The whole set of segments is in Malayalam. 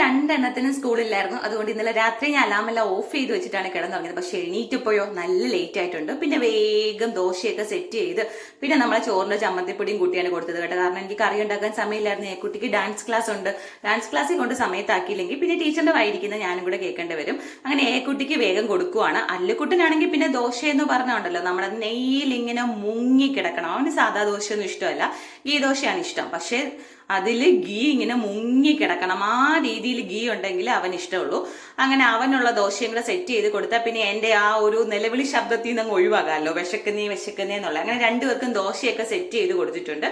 രണ്ടെണ്ണത്തിനും സ്കൂളില്ലായിരുന്നു അതുകൊണ്ട് ഇന്നലെ രാത്രി ഞാൻ അലാമെല്ലാം ഓഫ് ചെയ്ത് വെച്ചിട്ടാണ് കിടന്നുറങ്ങിയത്. പക്ഷെ എണീറ്റപ്പോയോ നല്ല ലേറ്റ് ആയിട്ടുണ്ട്. പിന്നെ വേഗം ദോശയൊക്കെ സെറ്റ് ചെയ്ത് പിന്നെ നമ്മളെ ചോറിന്റെ ചമ്മന്തിപ്പൊടിയും കൂട്ടിയാണ് കൊടുത്തത് കേട്ടോ. കാരണം എനിക്ക് കറി ഉണ്ടാക്കാൻ സമയമില്ലായിരുന്നു. ഞാൻ കുട്ടിക്ക് ഡാൻസ് ക്ലാസ് ഉണ്ട്. ഡാൻസ് ക്ലാസ്സിൽ കൊണ്ട് സമയത്താക്കിയില്ലെങ്കിൽ പിന്നെ ടീച്ചറിന്റെ വൈകിരിക്കുന്ന ഞാനും കൂടെ കേൾക്കേണ്ടി വരും. അങ്ങനെ ഏ കുട്ടിക്ക് വേഗം കൊടുക്കുവാണ്. അല്ലുക്കുട്ടനാണെങ്കിൽ പിന്നെ ദോശയെന്ന് പറഞ്ഞുണ്ടല്ലോ. നമ്മുടെ നെയ്യിൽ ഇങ്ങനെ മുങ്ങി കിടക്കണം. അവന് സാധാ ദോശയൊന്നും ഇഷ്ടമല്ല. ഈ ദോശയാണ് ഇഷ്ടം. പക്ഷേ അതിൽ ഗീ ഇങ്ങനെ മുങ്ങി കിടക്കണം. ആ രീതിയിൽ ഗീ ഉണ്ടെങ്കിൽ അവൻ ഇഷ്ടമുള്ളൂ. അങ്ങനെ അവനുള്ള ദോശയും കൂടെ സെറ്റ് ചെയ്ത് കൊടുത്താൽ പിന്നെ എന്റെ ആ ഒരു നിലവിളി ശബ്ദത്തിൽ നിന്ന് ഒഴിവാകാമല്ലോ. വിശക്കുന്നേ വിശക്കുന്നേ എന്നുള്ള. അങ്ങനെ രണ്ടുപേർക്കും ദോശയൊക്കെ സെറ്റ് ചെയ്ത് കൊടുത്തിട്ടുണ്ട്.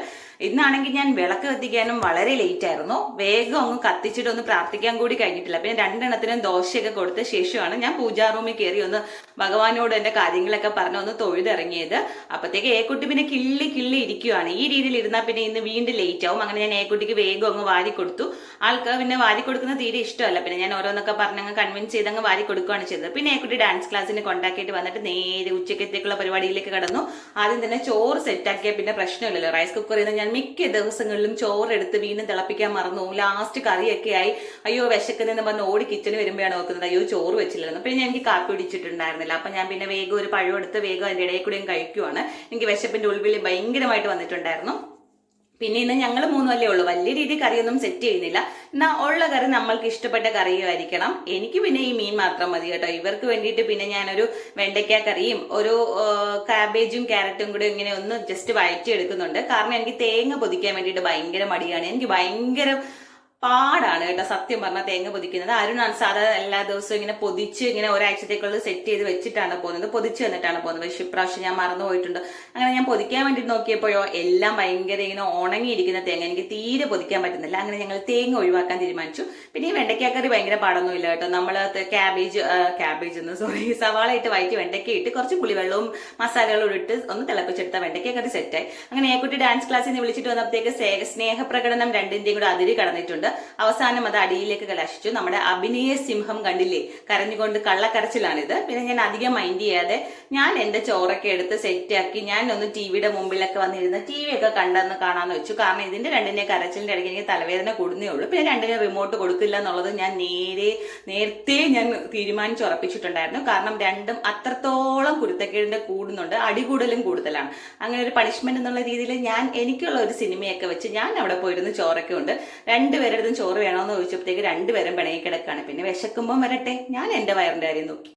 ഇന്നാണെങ്കിൽ ഞാൻ വിളക്ക് കത്തിക്കാനും വളരെ ലേറ്റ് ആയിരുന്നു. വേഗം ഒന്ന് കത്തിച്ചിട്ട് ഒന്ന് പ്രാർത്ഥിക്കാൻ കൂടി കഴിഞ്ഞിട്ടില്ല. പിന്നെ രണ്ടെണ്ണത്തിനും ദോശയൊക്കെ കൊടുത്ത ശേഷമാണ് ഞാൻ പൂജാറൂമിൽ കയറി ഒന്ന് ഭഗവാനോട് എന്റെ കാര്യങ്ങളൊക്കെ പറഞ്ഞ് ഒന്ന് തൊഴുതിറങ്ങിയത്. അപ്പോഴത്തേക്ക് ഏക്കുട്ടി പിന്നെ കിള്ളി കിള്ളി ഇരിക്കുവാണ്. ഈ രീതിയിൽ ഇരുന്നാൽ പിന്നെ ഇന്ന് വീണ്ടും ലേറ്റ് ആവും. അങ്ങനെ ഞാൻ ഏക്കുട്ടിക്ക് വേഗം അങ്ങ് വാരി കൊടുത്തു ആൾക്ക് പിന്നെ വാരി കൊടുക്കുന്നത് തീരെ ഇഷ്ടമല്ല. പിന്നെ ഞാൻ ഓരോന്നൊക്കെ പറഞ്ഞങ്ങ് കൺവിൻസ് ചെയ്ത് അങ്ങ് വാരി കൊടുക്കുകയാണ് ചെയ്തത്. പിന്നെ ഏക്കുട്ടി ഡാൻസ് ക്ലാസ്സിന് കൊണ്ടാക്കിയിട്ട് വന്നിട്ട് നേരെ ഉച്ചക്കത്തേക്കുള്ള പരിപാടിയിലേക്ക് കടന്നു. ആദ്യം തന്നെ ചോറ് സെറ്റാക്കിയാൽ പിന്നെ പ്രശ്നമില്ലല്ലോ. റൈസ് കുക്കറിൽ നിന്ന് ഞാൻ മിക്ക ദിവസങ്ങളിലും ചോറെടുത്ത് വീണ്ടും തിളപ്പിക്കാൻ മറന്നു. ലാസ്റ്റ് കറിയൊക്കെ ആയി. അയ്യോ വിശക്കുന്നെന്ന് പറഞ്ഞ് ഓടി കിച്ചണിൽ വരുമ്പോഴാണ് നോക്കുന്നത് അയ്യോ ചോറ് വെച്ചില്ലായിരുന്നു. പിന്നെ എനിക്ക് കാപ്പി പിടിച്ചിട്ടുണ്ടായിരുന്നില്ല അപ്പൊ ഞാൻ പിന്നെ വേഗം ഒരു പഴം എടുത്ത് വേഗം അതിന്റെ ഇടയിൽ കൂടെയും കഴിക്കുവാണ്. എനിക്ക് വിശപ്പിന്റെ ഉൾവിളി ഭയങ്കരമായിട്ട് വന്നിട്ടുണ്ടായിരുന്നു. പിന്നെ ഇന്ന് ഞങ്ങൾ മൂന്നുമല്ലേ ഉള്ളൂ. വലിയ രീതിയിൽ കറിയൊന്നും സെറ്റ് ചെയ്യുന്നില്ല. എന്നാ ഉള്ള കറി നമ്മൾക്ക് ഇഷ്ടപ്പെട്ട കറിയുമായിരിക്കണം. എനിക്ക് പിന്നെ ഈ മീൻ മാത്രം മതി കേട്ടോ. ഇവർക്ക് വേണ്ടിയിട്ട് പിന്നെ ഞാനൊരു വെണ്ടയ്ക്ക കറിയും ഒരു കാബേജും ക്യാരറ്റും കൂടി ഇങ്ങനെ ഒന്ന് ജസ്റ്റ് വഴറ്റി എടുക്കുന്നുണ്ട് കാരണം എനിക്ക് തേങ്ങ പൊതിക്കാൻ വേണ്ടിയിട്ട് ഭയങ്കര മടിയാണ്. എനിക്ക് ഭയങ്കര പാടാണ് കേട്ടോ സത്യം പറഞ്ഞാൽ തേങ്ങ പൊതിക്കുന്നത്. അരുണാണ് സാധാരണ എല്ലാ ദിവസവും ഇങ്ങനെ പൊതിച്ച് ഇങ്ങനെ ഒരാഴ്ചത്തേക്കുള്ളത് സെറ്റ് ചെയ്ത് വെച്ചിട്ടാണ് പോകുന്നത്. പൊതിച്ച് വന്നിട്ടാണ് പോകുന്നത്. പക്ഷെ ഇപ്രാവശ്യം ഞാൻ മറന്നു പോയിട്ടുണ്ട്. അങ്ങനെ ഞാൻ പൊതിക്കാൻ വേണ്ടി നോക്കിയപ്പോഴോ എല്ലാം ഭയങ്കര ഇങ്ങനെ ഉണങ്ങിയിരിക്കുന്ന തേങ്ങ. എനിക്ക് തീരെ പൊതിക്കാൻ പറ്റുന്നില്ല. അങ്ങനെ ഞങ്ങൾ തേങ്ങ ഒഴിവാക്കാൻ തീരുമാനിച്ചു. പിന്നെ ഈ വെണ്ടയ്ക്കാക്കറി ഭയങ്കര പാടൊന്നുമില്ല കേട്ടോ. നമ്മൾ ക്യാബേജ് ക്യാബേജ് എന്ന് സോറി സവാള ഇട്ട് വയറ്റി വെണ്ടയ്ക്ക ഇട്ട് കുറച്ച് പുളിവെള്ളവും മസാലകളും ഇട്ട് ഒന്ന് തിളപ്പിച്ചെടുത്ത വെണ്ടയ്ക്കാക്കറി സെറ്റായി അങ്ങനെ ഏക്കുട്ടി ഡാൻസ് ക്ലാസ്സിൽ നിന്ന് വിളിച്ചിട്ട് വന്നപ്പോഴത്തേക്ക് സ്നേഹ- സ്നേഹപ്രകടനം രണ്ടിന്റെയും കൂടെ അതിരി കടന്നിട്ടുണ്ട്. അവസാനം അത് അടിയിലേക്ക് കലാശിച്ചു. നമ്മുടെ അഭിനയ സിംഹം കണ്ടില്ലേ? കരഞ്ഞുകൊണ്ട് കള്ളക്കരച്ചിലാണിത്. പിന്നെ ഞാൻ അധികം മൈൻഡ് ചെയ്യാതെ ഞാൻ എന്റെ ചോറൊക്കെ എടുത്ത് സെറ്റാക്കി ഞാൻ ഒന്ന് ടി വിയുടെ മുമ്പിലൊക്കെ വന്നിരുന്ന് ടി വി ഒക്കെ കണ്ടെന്ന് കാണാന്ന് വെച്ചു. കാരണം ഇതിന്റെ രണ്ടിന്റെ കരച്ചിലിന്റെ ഇടയ്ക്ക് എനിക്ക് തലവേദന കൂടുന്നേ ഉള്ളൂ. പിന്നെ രണ്ടിനെ റിമോട്ട് കൊടുക്കില്ല എന്നുള്ളത് ഞാൻ നേരെ നേരത്തെ ഞാൻ തീരുമാനിച്ച് ഉറപ്പിച്ചിട്ടുണ്ടായിരുന്നു. കാരണം രണ്ടും അത്രത്തോളം കുരുത്തക്കേടിന്റെ കൂടുന്നുണ്ട്. അടികൂടലും കൂടുതലാണ്. അങ്ങനെ ഒരു പണിഷ്മെന്റ് എന്നുള്ള രീതിയിൽ ഞാൻ എനിക്കുള്ള ഒരു സിനിമയൊക്കെ വെച്ച് ഞാൻ അവിടെ പോയിരുന്ന് ചോറൊക്കെ ഉണ്ട്. രണ്ടുപേരുടെ ചോറ് വേണമെന്ന് ചോദിച്ചപ്പോഴത്തേക്ക് രണ്ടുപേരും പിണങ്ങി കിടക്കാണ് പിന്നെ വിശക്കുമ്പോൾ വരട്ടെ. ഞാൻ എന്റെ വയറിന്റെ കാര്യം നോക്കി.